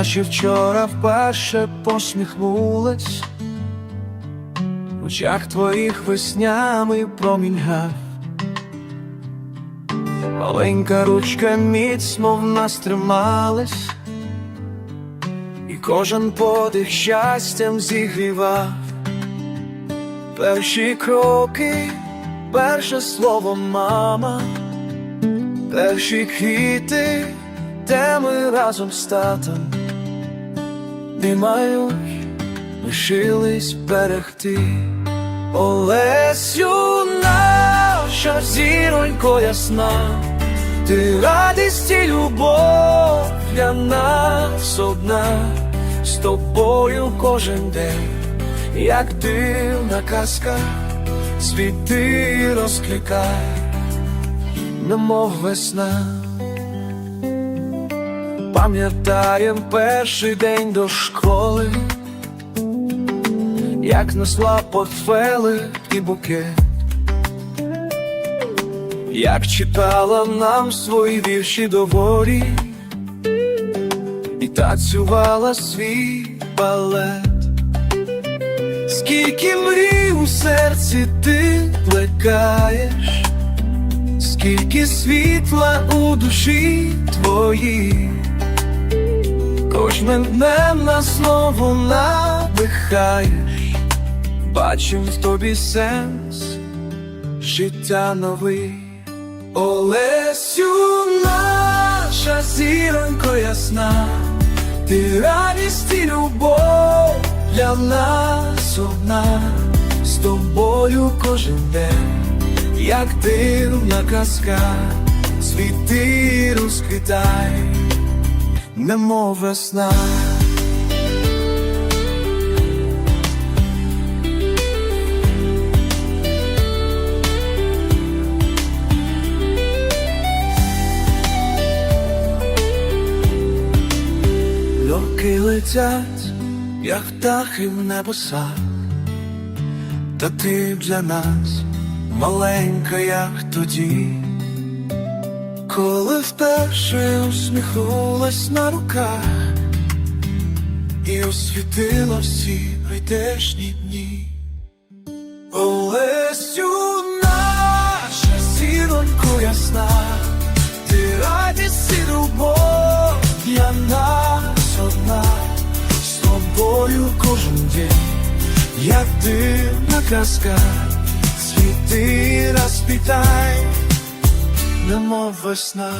Наші вчора вперше посміхнулись, в очах твоїх веснями проміньгав. Маленька ручка міцно в нас трималась, і кожен подих щастям зігрівав. Перші кроки, перше слово мама, перші квіти, де ми разом з татом не мають, лишились берегти. Олесю, наша зіронько ясна, ти радість і любов для нас одна, з тобою кожен день, як дивна казка, світи розкликай, немов весна. Пам'ятаєм перший день до школи, як несла портфели і букет, як читала нам свої вірші доволі, і танцювала свій балет. Скільки мрій у серці ти плекаєш, скільки світла у душі твоїй. Кожним днем нас знову надихаєш, бачим в тобі сенс. Життя новий. Олесю, наша зіронько ясна, ти радість і любов для нас одна, з тобою кожен день, як дивна казка, світи розквітай немов весна. Роки летять, як птахи в небесах, та ти для нас маленька, як тоді. Коли вперше усміхнулась на руках і освітила всі прийдешні дні. Олесю, наша зіронько ясна, ти радість і любов для нас одна, з тобою кожен день, як дивна казка, світи розпітай немов весна.